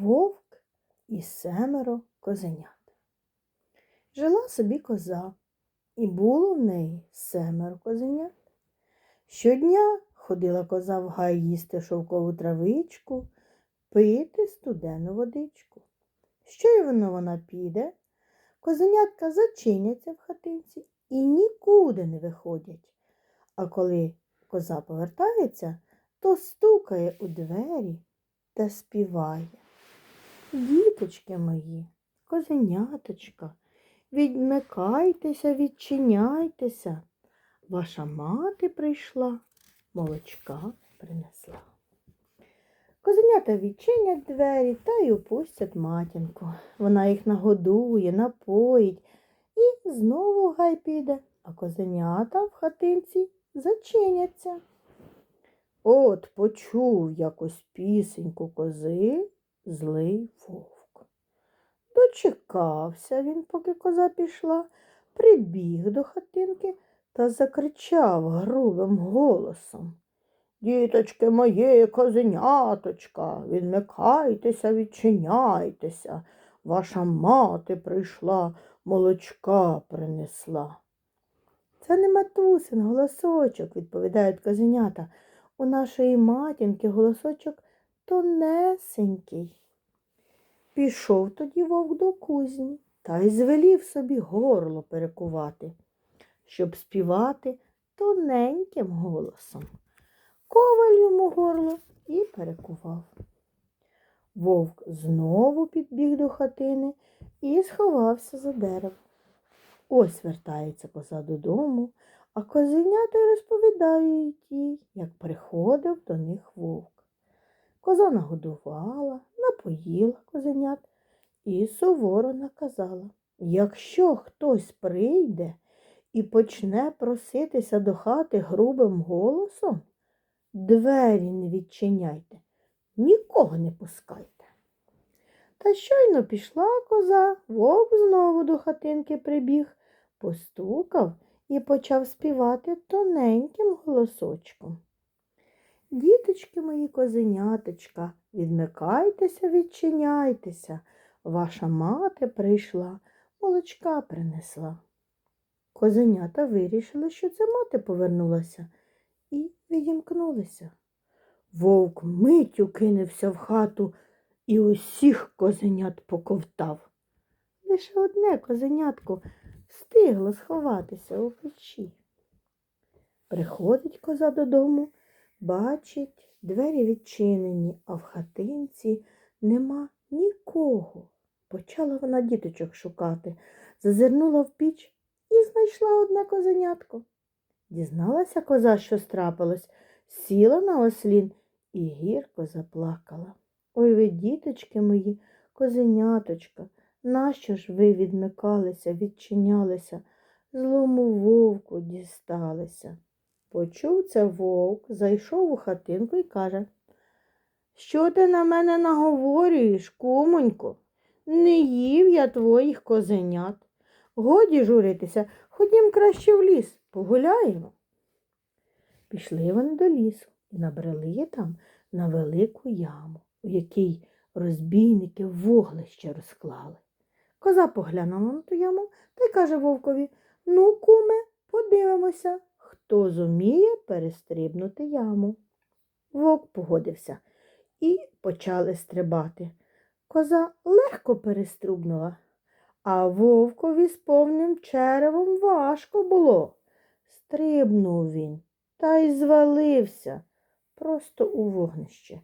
вовк і семеро козенят. Жила собі коза, і було в неї семеро козенят. Щодня ходила коза в гай їсти шовкову травичку, пити студену водичку. Щойно вона піде, козенятка зачиняться в хатинці і нікуди не виходять. А коли коза повертається, то стукає у двері та співає. Діточки мої, козеняточка, відмикайтеся, відчиняйтеся. Ваша мати прийшла, молочка принесла. Козенята відчинять двері та й опустять матінку. Вона їх нагодує, напоїть і знову гай піде, а козенята в хатинці зачиняться. От почув якось пісеньку кози злий вовк. Дочекався він, поки коза пішла, прибіг до хатинки та закричав грубим голосом. Діточки мої, козеняточка, відмикайтеся, відчиняйтеся. Ваша мати прийшла, молочка принесла. Це не матусин голосочок, відповідають козенята. У нашої матінки голосочок тонесенький. Пішов тоді вовк до кузні та й звелів собі горло перекувати, щоб співати тоненьким голосом. Коваль йому горло і перекував. Вовк знову підбіг до хатини і сховався за дерево. Ось вертається коза додому, а козенята й розповідають їй, як приходив до них вовк. Коза нагодувала, напоїла козенят і суворо наказала, якщо хтось прийде і почне проситися до хати грубим голосом, двері не відчиняйте, нікого не пускайте. Та щойно пішла коза, вовк знову до хатинки прибіг, постукав і почав співати тоненьким голосочком. Діточки мої козеняточка, відмикайтеся, відчиняйтеся. Ваша мати прийшла, молочка принесла. Козенята вирішили, що це мати повернулася, і відімкнулися. Вовк миттю кинувся в хату і усіх козенят поковтав. Лише одне козенятко встигло сховатися у печі. Приходить коза додому, бачить, двері відчинені, а в хатинці нема нікого. Почала вона діточок шукати, зазирнула в піч і знайшла одне козенятко. Дізналася коза, що страпилось, сіла на ослін і гірко заплакала. Ой ви, діточки мої, козеняточка, нащо ж ви відмикалися, відчинялися, злому вовку дісталися? Почув це вовк, зайшов у хатинку і каже, що ти на мене наговорюєш, кумонько? Не їв я твоїх козенят. Годі журитися, ходім краще в ліс, погуляємо. Пішли вони до лісу і набрели там на велику яму, у якій розбійники вуглище розклали. Коза поглянула на ту яму та й каже вовкові Ну, куме, подивимося, хто зуміє перестрибнути яму. Вовк погодився і почали стрибати. Коза легко перестрибнула, а вовкові з повним черевом важко було. Стрибнув він та й звалився просто у вогнище.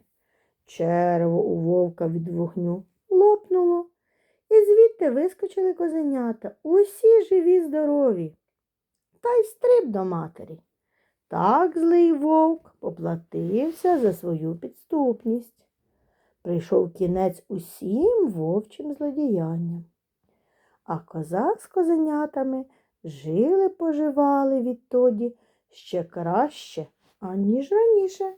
Черево у вовка від вогню лопнуло, і звідти вискочили козенята, усі живі, здорові, та й стриб до матері. Так злий вовк поплатився за свою підступність. Прийшов кінець усім вовчим злодіянням. А коза з козенятами жили, поживали відтоді ще краще, аніж раніше.